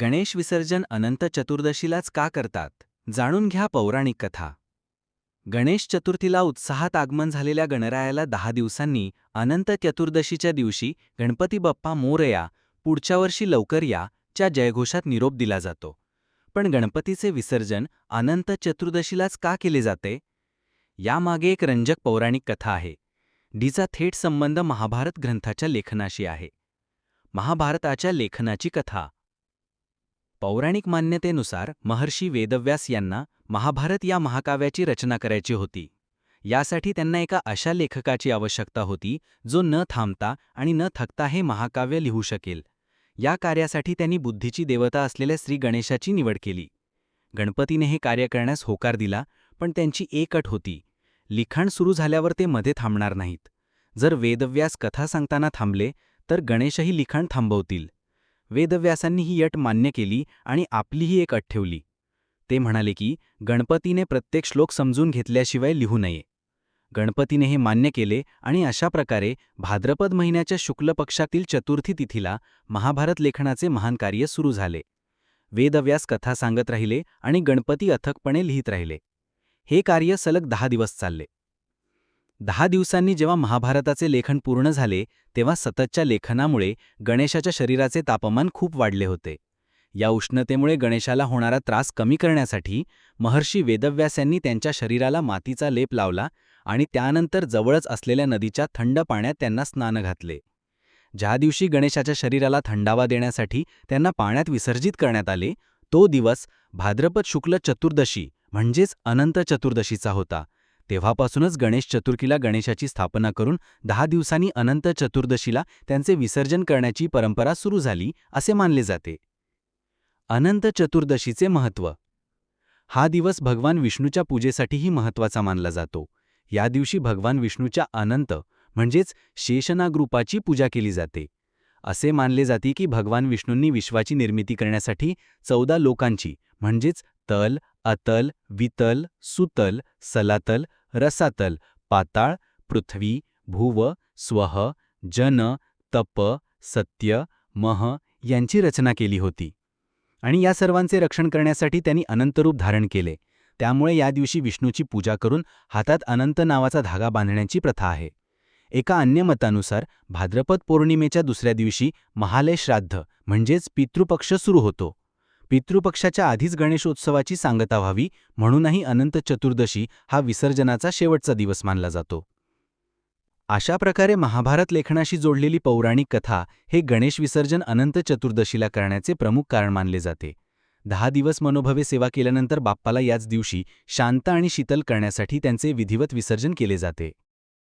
गणेश विसर्जन अनंत चतुर्दशीलाच का करतात? जाणून घ्या पौराणिक कथा. गणेश चतुर्थीला उत्साहात आगमन झालेल्या गणरायाला दहा दिवसांनी अनंत चतुर्दशीच्या दिवशी गणपती बाप्पा मोरया पुढच्या वर्षी लवकर या च्या जयघोषात निरोप दिला जातो. पण गणपतीचे विसर्जन अनंत चतुर्दशीलाच का केले जाते? यामागे एक रंजक पौराणिक कथा आहे. डीचा थेट संबंध महाभारत ग्रंथाच्या लेखनाशी आहे. महाभारताच्या लेखनाची कथा. पौराणिक मान्यतेनुसार महर्षी वेदव्यास यांना महाभारत या महाकाव्याची रचना करायची होती. यासाठी त्यांना एका अशा लेखकाची आवश्यकता होती जो न थांबता आणि न थकता हे महाकाव्य लिहू शकेल. या कार्यासाठी त्यांनी बुद्धीची देवता असलेल्या श्री गणेशाची निवड केली. गणपतीने हे कार्य करण्यास होकार दिला पण त्यांची एक अट होती. लिखाण सुरू झाल्यावर ते मध्ये थांबणार नाहीत. जर वेदव्यास कथा सांगताना थांबले तर गणेशही लिखाण थांबवतील. वेदव्यासांनी ही अट मान्य केली आणि आपलीही एक अट ठेवली. ते म्हणाले की गणपतीने प्रत्येक श्लोक समजून घेतल्याशिवाय लिहू नये. गणपतीने हे मान्य केले आणि अशा प्रकारे भाद्रपद महिन्याच्या शुक्ल पक्षातील चतुर्थी तिथीला महाभारत लेखनाचे महान कार्य सुरू झाले. वेदव्यास कथा सांगत राहिले आणि गणपती अथकपणे लिहित राहिले. हे कार्य सलग दहा दिवस चालले. दहा दिवसांनी जेव्हा महाभारताचे लेखन पूर्ण झाले तेव्हा सततच्या लेखनामुळे गणेशाच्या शरीराचे तापमान खूप वाढले होते. या उष्णतेमुळे गणेशाला होणारा त्रास कमी करण्यासाठी महर्षी वेदव्यास यांनी त्यांच्या शरीराला मातीचा लेप लावला आणि त्यानंतर जवळच असलेल्या नदीच्या थंड पाण्यात त्यांना स्नान घातले. ज्या दिवशी गणेशाच्या शरीराला थंडावा देण्यासाठी त्यांना पाण्यात विसर्जित करण्यात आले तो दिवस भाद्रपद शुक्ल चतुर्दशी म्हणजेच अनंत चतुर्दशीचा होता. तेव्हापासूनच गणेश चतुर्थीला गणेशाची स्थापना करून दहा दिवसांनी अनंत चतुर्दशीला त्यांचे विसर्जन करण्याची परंपरा सुरू झाली असे मानले जाते. अनंत चतुर्दशीचे महत्त्व हा दिवस भगवान विष्णूच्या पूजेसाठीही महत्त्वाचा मानला जातो. या दिवशी भगवान विष्णूच्या अनंत म्हणजेच शेषनागरूपाची पूजा केली जाते. असे मानले जाते की भगवान विष्णूंनी विश्वाची निर्मिती करण्यासाठी चौदा लोकांची म्हणजेच तल अतल वितल सुतल सलातल रसातल पाताळ पृथ्वी भुव स्वह जन तप सत्य मह यांची रचना केली होती. आणि या सर्वांचे रक्षण करण्यासाठी त्यांनी अनंतरूप धारण केले. त्यामुळे या दिवशी विष्णूची पूजा करून हातात अनंत नावाचा धागा बांधण्याची प्रथा आहे. एका अन्य मतानुसार भाद्रपद पौर्णिमेच्या दुसऱ्या दिवशी महालय श्राद्ध म्हणजेच पितृपक्ष सुरू होतो. पितृपक्षाच्या आधीच गणेशोत्सवाची सांगता व्हावी म्हणूनही अनंत चतुर्दशी हा विसर्जनाचा शेवटचा दिवस मानला जातो. अशा प्रकारे महाभारत लेखनाशी जोडलेली पौराणिक कथा हे गणेश विसर्जन अनंत चतुर्दशीला करण्याचे प्रमुख कारण मानले जाते. दहा दिवस मनोभवे सेवा केल्यानंतर बाप्पाला याच दिवशी शांत आणि शीतल करण्यासाठी त्यांचे विधिवत विसर्जन केले जाते.